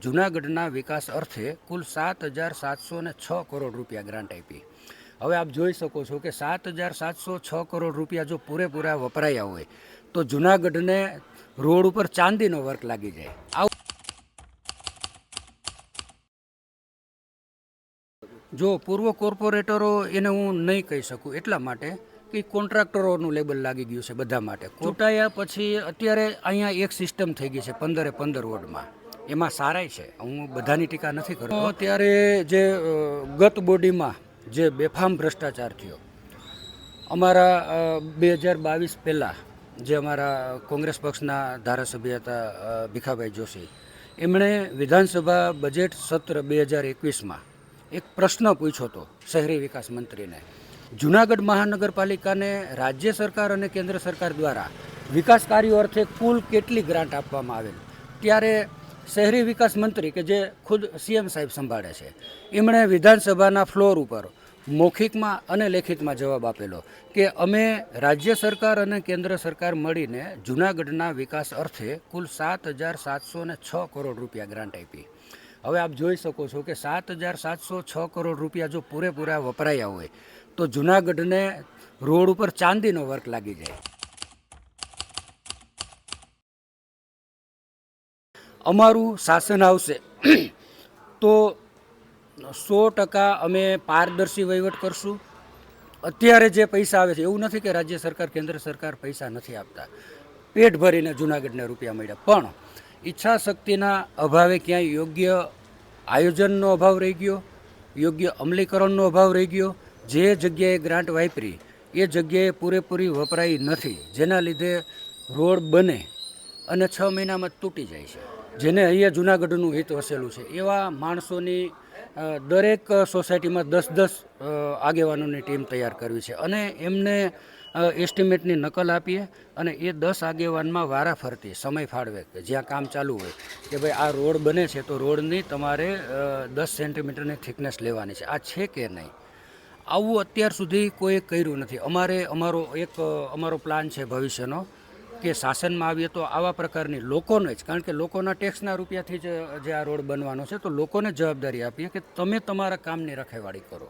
જૂનાગઢના વિકાસ અર્થે કુલ સાત હજાર સાતસો ને છ કરોડ રૂપિયા ગ્રાન્ટ આપી. હવે આપ જોઈ શકો છો કે સાત હજાર સાતસો છ કરોડ રૂપિયા જો પૂરેપૂરા વપરાયા હોય તો જૂનાગઢને રોડ ઉપર ચાંદીનો વર્ક લાગી જાય. આવું જો પૂર્વ કોર્પોરેટરો એને હું નહીં કહી શકું એટલા માટે કે કોન્ટ્રાક્ટરોનું લેબલ લાગી ગયું છે બધા માટે. ચૂંટાયા પછી અત્યારે અહીંયા એક સિસ્ટમ થઈ ગઈ છે પંદરે પંદર વોર્ડમાં. એમાં સારાય છે. હું બધાની ટીકા નથી કરતો. અત્યારે જે ગત બોડીમાં જે બેફામ ભ્રષ્ટાચાર થયો, અમારા બે હજાર બાવીસ પહેલાં જે અમારા કોંગ્રેસ પક્ષના ધારાસભ્ય હતા ભીખાભાઈ જોશી, એમણે વિધાનસભા બજેટ સત્ર બે હજાર એકવીસમાં એક પ્રશ્ન પૂછ્યો હતો શહેરી વિકાસ મંત્રીને. જુનાગઢ મહાનગરપાલિકાને રાજ્ય સરકાર અને કેન્દ્ર સરકાર દ્વારા વિકાસ કાર્યો અર્થે કુલ કેટલી ગ્રાન્ટ આપવામાં આવેલ? ત્યારે શહેરી વિકાસ મંત્રી કે જે ખુદ સીએમ સાહેબ સંભાળે છે, એમણે વિધાનસભાના ફ્લોર ઉપર મૌખિકમાં અને લેખિતમાં જવાબ આપેલો કે અમે રાજ્ય સરકાર અને કેન્દ્ર સરકાર મળીને જૂનાગઢના વિકાસ અર્થે કુલ સાત હજાર સાતસો ને છ કરોડ રૂપિયા ગ્રાન્ટ આપી. હવે આપ જોઈ શકો છો કે સાત હજાર સાતસો છ કરોડ રૂપિયા જો પૂરેપૂરા વપરાયા હોય, તો જૂનાગઢને રોડ ઉપર ચાંદીનો વર્ક લાગી જાય. અમારું શાસન આવશે. તો સો ટકા અમે પારદર્શી વહીવટ કરશું. અત્યારે જે પૈસા આવે છે, એવું નથી કે રાજ્ય સરકાર, કેન્દ્ર સરકાર પૈસા નથી આપતા. પેટ ભરીને જૂનાગઢને રૂપિયા મળ્યા. પણ ઈચ્છા શક્તિના અભાવે ક્યાંય યોગ્ય આયોજનનો અભાવ રહી ગયો, યોગ્ય અમલીકરણનો અભાવ રહી ગયો. જે જગ્યાએ ગ્રાન્ટ વાપરી, એ જગ્યાએ પૂરેપૂરી વપરાઈ નથી. જેના લીધે રોડ બને અને છ મહિનામાં તૂટી જાય છે. જેને અહીંયા જુનાગઢનું હિત વસેલું છે. એવા માણસોની દરેક સોસાયટીમાં દસ દસ આગેવાનોની ટીમ તૈયાર કરવી છે અને એમને એસ્ટિમેટની નકલ આપીએ અને એ દસ આગેવાનમાં વારા ફરતી, સમય ફાળવે જ્યાં કામ ચાલુ હોય કે ભાઈ આ રોડ બને છે તો રોડની તમારે દસ સેન્ટીમીટરની થિકનેસ લેવાની છે. આ છે કે નહીં? આવું અત્યાર સુધી કોઈ કર્યું નથી. અમારે, અમારો એક અમારો પ્લાન છે ભવિષ્યનો કે શાસનમાં આવીએ તો આવા પ્રકારની લોકોને જ, કારણ કે લોકોના ટેક્સના રૂપિયાથી જ, જે આ રોડ બનવાનો છે, તો લોકોને જવાબદારી આપીએ કે તમે તમારા કામની રખેવાળી કરો.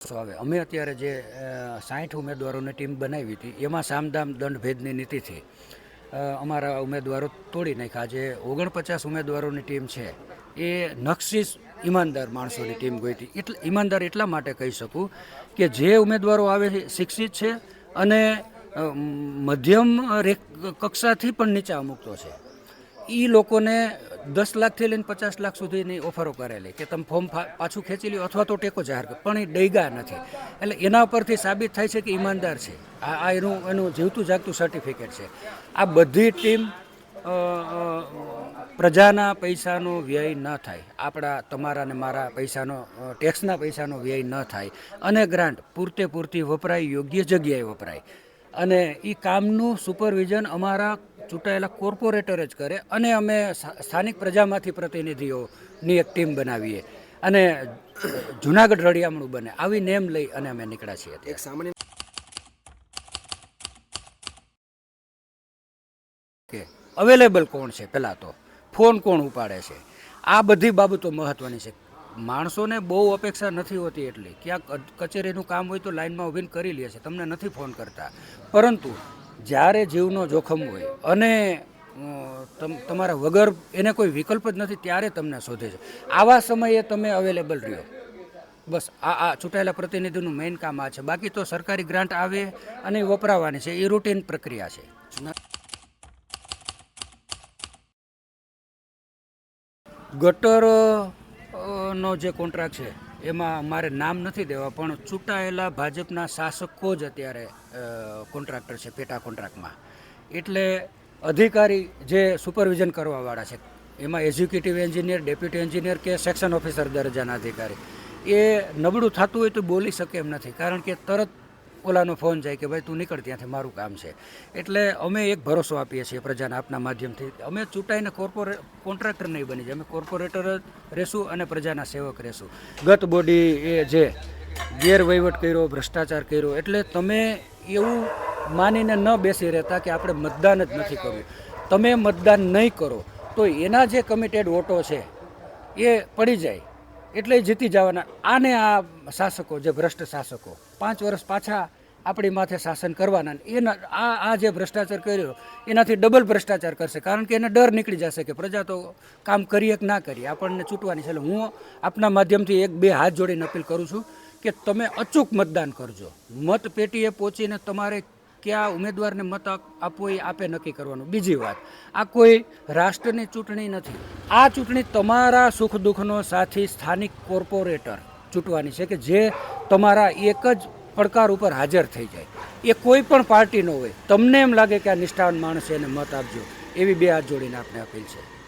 હવે અમે અત્યારે જે સાઠ ઉમેદવારોની ટીમ બનાવી હતી, એમાં સામદામ દંડ ભેદની નીતિથી અમારા ઉમેદવારો તોડી નાખ્યા. જે ઓગણપચાસ ઉમેદવારોની ટીમ છે. એ નકશીસ ઈમાનદાર માણસોની ટીમ ગોઠવી એટલે ઈમાનદાર એટલા માટે કહી શકું કે જે ઉમેદવારો આવે છે શિક્ષિત છે અને મધ્યમ કક્ષાથી પણ નીચા અમુકતો છે. એ લોકોને દસ લાખથી લઈને પચાસ લાખ સુધીની ઓફરો કરેલી કે તમે ફોર્મ પાછું ખેંચી લ્યો અથવા તો ટેકો જાહેર કરો. પણ એ ડૈગા નથી. એટલે એના પરથી સાબિત થાય છે કે ઈમાનદાર છે. આ એનું એનું જીવતું જાગતું સર્ટિફિકેટ છે. આ બધી ટીમ પ્રજાના પૈસાનો વ્યય ન થાય. આપણા તમારા ને મારા પૈસાનો ટેક્સના પૈસાનો વ્યય ન થાય. અને ગ્રાન્ટ પૂરતે પૂરતી વપરાય યોગ્ય જગ્યાએ વપરાય. અને એ કામનું સુપરવિઝન અમારા ચૂંટાયેલા કોર્પોરેટર જ કરે અને અમે સ્થા- સ્થાનિક પ્રજામાંથી પ્રતિનિધિઓની એક ટીમ બનાવીએ. અને જુનાગઢ રળિયામણું બને. આવી નેમ લઈ અને અમે નીકળ્યા છીએ એક સામાન્ય અવેલેબલ કોણ છે પહેલાં તો? ફોન કોણ ઉપાડે છે? આ બધી બાબતો મહત્ત્વની છે. માણસોને બહુ અપેક્ષા નથી હોતી એટલી. ક્યાંક કચેરીનું કામ હોય તો લાઇનમાં ઊભીને કરી લે છે. તમને નથી ફોન કરતા. પરંતુ જ્યારે જીવનો જોખમ હોય અને તમ, તમારા વગર એને કોઈ વિકલ્પ જ નથી, ત્યારે તમને શોધે છે. આવા સમયે તમે અવેલેબલ રહ્યો. બસ, આ આ ચૂંટાયેલા પ્રતિનિધિનું મેઇન કામ આ છે. બાકી તો સરકારી ગ્રાન્ટ આવે અને વપરાવાની છે. એ રૂટીન પ્રક્રિયા છે. ગટર અ, નો જે કોન્ટ્રાક્ટ છે એમાં મારે નામ નથી દેવા પણ ચૂંટાયેલા ભાજપના શાસકો જ અત્યારે કોન્ટ્રાક્ટર છે પેટા કોન્ટ્રાક્ટમાં એટલે અધિકારી જે સુપરવિઝન કરવાવાળા છે એમાં એક્ઝિક્યુટિવ એન્જિનિયર ડેપ્યુટી એન્જિનિયર કે સેક્શન ઓફિસર દરજાના અધિકારી એ નબળું થતું હોય તો બોલી શકે એમ નથી કારણ કે તરત ઓલાનો ફોન જાય કે ભાઈ તું નીકળ ત્યાંથી, મારું કામ છે. એટલે અમે એક ભરોસો આપીએ છીએ પ્રજાને આપના માધ્યમથી. અમે ચૂંટાઈને કોર્પોરે, કોન્ટ્રાક્ટર નહીં બની જાય. અમે કોર્પોરેટર જ રહેશું અને પ્રજાના સેવક રહેશું. ગત બોડી એ જે ગેરવહીવટ કર્યો, ભ્રષ્ટાચાર કર્યો, એટલે તમે એવું માનીને ન બેસી રહેતા કે આપણે મતદાન જ નથી કરવું તમે મતદાન નહીં કરો, તો એના જે કમિટેડ વોટો છે, એ પડી જાય. એટલે જીતી જવાના. આને આ શાસકો, જે ભ્રષ્ટ શાસકો, પાંચ વર્ષ પાછા આપણી માથે શાસન કરવાના એના, આ આ જે ભ્રષ્ટાચાર કર્યો, એનાથી ડબલ ભ્રષ્ટાચાર કરશે. કારણ કે એને ડર નીકળી જશે કે પ્રજા તો કામ કરીએ કે ના કરીએ, આપણને ચૂંટવાની છે. એટલે હું આપના માધ્યમથી એક બે હાથ જોડીને અપીલ કરું છું કે તમે અચૂક મતદાન કરજો. મત પેટીએ પહોંચીને તમારે કયા ઉમેદવારને મત આપ- આપવો એ આપે નક્કી કરવાનું. બીજી વાત, આ કોઈ રાષ્ટ્રની ચૂંટણી નથી. આ ચૂંટણી તમારા સુખ દુઃખનો સાથી સ્થાનિક કોર્પોરેટર ચૂંટવાની છે કે જે તમારા એક જ પડકાર ઉપર હાજર થઈ જાય. એ કોઈ પણ પાર્ટીનો હોય. તમને એમ લાગે કે આ નિષ્ઠાવાન માણસ એને મત આપજો. એવી બે હાથ જોડીને આપને અપીલ છે.